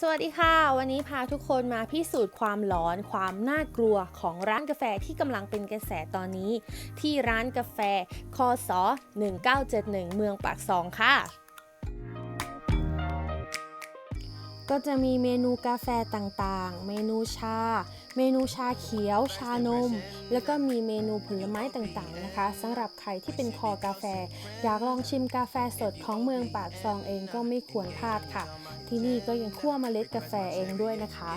สวัสดีค่ะ วันนี้พาทุกคนมาพิสูจน์ความหลอนความน่ากลัวของร้านกาแฟที่กำลังเป็นกระแสตอนนี้ ที่ร้านกาแฟคอสอ1971 เมืองปากซองค่ะ ก็จะมีเมนูกาแฟต่างๆ เมนูชา เมนูชาเขียว ชานม แล้วก็มีเมนูผลไม้ต่างๆนะคะสำหรับใครที่เป็นคอกาแฟ อยากลองชิมกาแฟสดของเมืองปากซองเองก็ไม่ควรพลาดค่ะ ที่นี่ก็ยังคั่วเมล็ดกาแฟเองด้วยนะคะ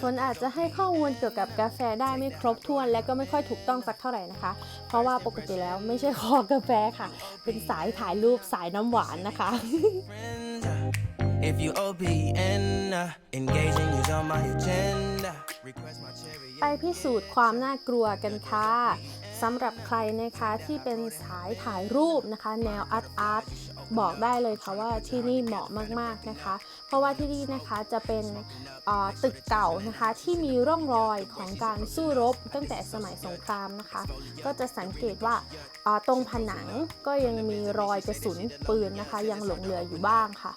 ฝนอาจจะให้ข้อมูลเกี่ยวกับกาแฟได้ไม่ครบถ้วน และก็ไม่ค่อยถูกต้องสักเท่าไหร่นะคะ เพราะว่าปกติแล้วไม่ใช่คอกาแฟค่ะ เป็นสายถ่ายรูปสายน้ำหวานนะคะ friends. If you OPN, uh, engaging is on my agenda. Request my cherry. ไปพิสูจน์ความน่ากลัวกันค่ะ สำหรับใครนะคะที่เป็นสายถ่ายรูปนะคะ แนวอาร์ตอาร์ตบอกได้เลยค่ะว่าที่นี่เหมาะมากๆนะคะ เพราะว่าที่นี่นะคะจะเป็นตึกเก่านะคะที่มีร่องรอยของการสู้รบตั้งแต่สมัยสงครามนะคะ ก็จะสังเกตว่าตรงผนังก็ยังมีรอยกระสุนปืนนะคะ ยังหลงเหลืออยู่บ้างค่ะ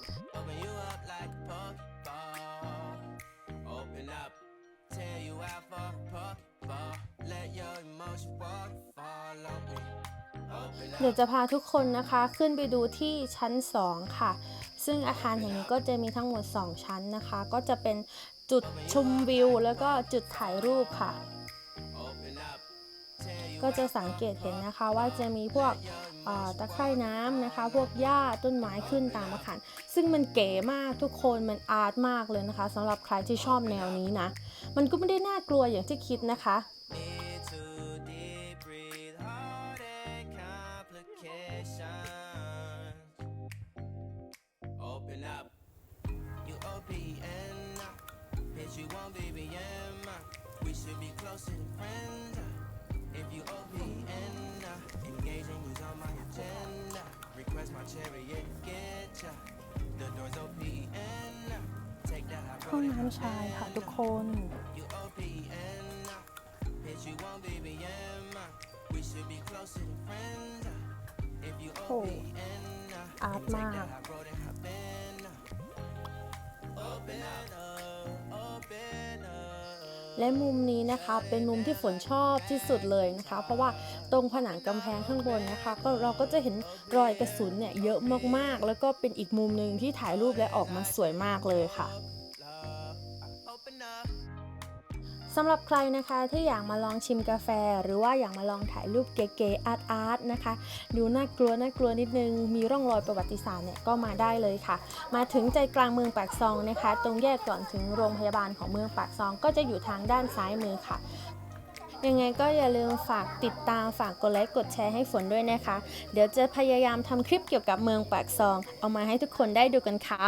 เดี๋ยวจะพาทุกคนนะคะขึ้นไปดูที่ชั้น 2 ค่ะ ซึ่งอาคารแห่งนี้ก็จะมีทั้งหมด 2 ชั้นนะคะ ก็จะเป็นจุดชมวิว แล้วก็จุดถ่ายรูปค่ะ ก็จะสังเกตเห็นนะคะว่าจะมีพวกตะไคร่น้ำนะคะ พวกหญ้าต้นไม้ขึ้นตามอาคาร ซึ่งมันเก๋มากทุกคนมันอาร์ตมากเลยนะคะสำหรับใครที่ชอบแนวนี้นะ มันก็ไม่ได้น่ากลัวอย่างที่คิดนะคะ Bitch, you won't BBM. We should be closer than friends. If you OPN, engaging you's on my agenda. Request my chariot, get ya. The door's OPN. Take that high ห้อง road. น้ำชายค่ะทุกคน You OPN, bitch, you won't BBM. We should be closer than friends. If you Oh, OPN, อาร์ต take มาก that high road and hop in. Open up, open up. และมุมนี้นะคะเป็นมุมที่ฝนชอบที่สุดเลยนะคะ เพราะว่าตรงผนังกำแพงข้างบนนะคะ ก็เราก็จะเห็นรอยกระสุนเนี่ยเยอะมากๆ แล้วก็เป็นอีกมุมหนึ่งที่ถ่ายรูปและออกมาสวยมากเลยค่ะ สำหรับใครนะคะที่อยากมาลองชิมกาแฟ หรือว่าอยากมาลองถ่ายรูปเก๋ๆอาร์ตอาร์ตนะคะ ดูน่ากลัวน่ากลัวนิดนึง มีร่องรอยประวัติศาสตร์เนี่ยก็มาได้เลยค่ะ มาถึงใจกลางเมืองปากซองนะคะ ตรงแยกก่อนถึงโรงพยาบาลของเมืองปากซอง ก็จะอยู่ทางด้านซ้ายมือค่ะยังไงก็อย่าลืมฝากติดตามฝากกดไลค์กดแชร์ให้ฝนด้วยนะคะ เดี๋ยวจะพยายามทำคลิปเกี่ยวกับเมืองปากซอง เอามาให้ทุกคนได้ดูกันค่ะ